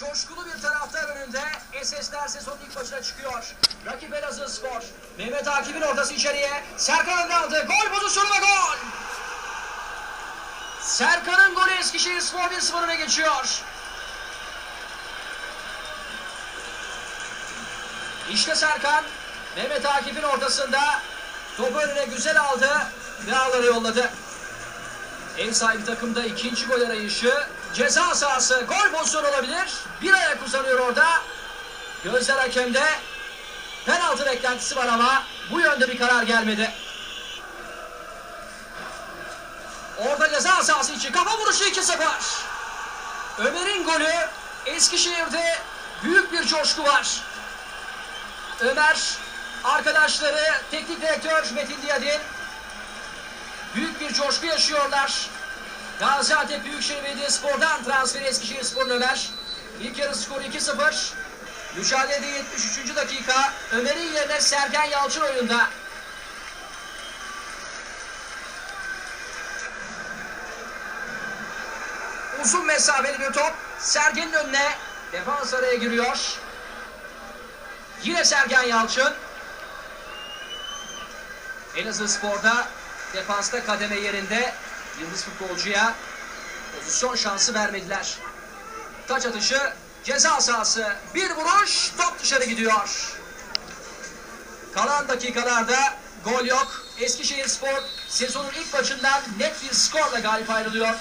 Coşkulu bir taraftar önünde SS'ler sezonun ilk maçına çıkıyor. Rakip Elazığ Spor. Mehmet Akif'in ortası içeriye. Serkan önde aldı. Gol pozisyonu ve gol. Serkan'ın golü Eskişehir Spor 1-0 öne geçiyor. İşte Serkan. Mehmet Akif'in ortasında topu önüne güzel aldı ve ağlara yolladı. Ev sahibi takımda ikinci gol arayışı. Ceza sahası gol pozisyonu olabilir. Bir ayak uzanıyor orada. Gözler hakemde. Penaltı beklentisi var ama bu yönde bir karar gelmedi. Orada ceza sahası için kafa vuruşu 2-0. Ömer'in golü Eskişehir'de büyük bir coşku var. Ömer, arkadaşları, teknik direktör Metin Diyadin büyük bir coşku yaşıyorlar. Gaziantep Büyükşehir Belediyespor'dan transferi Eskişehir Spor'un Ömer. İlk yarı skoru 2-0. Mücadelede 73. dakika. Ömer'in yerine Sergen Yalçın oyunda. Uzun mesafeli bir top. Sergen'in önüne. Defans araya giriyor. Yine Sergen Yalçın. Elazığ Spor'da defansta kademe yerinde yıldız futbolcuya pozisyon şansı vermediler. Taç atışı ceza sahası bir vuruş top dışarı gidiyor. Kalan dakikalarda gol yok. Eskişehir Spor sezonun ilk maçından net bir skorla galip ayrılıyor 2-0.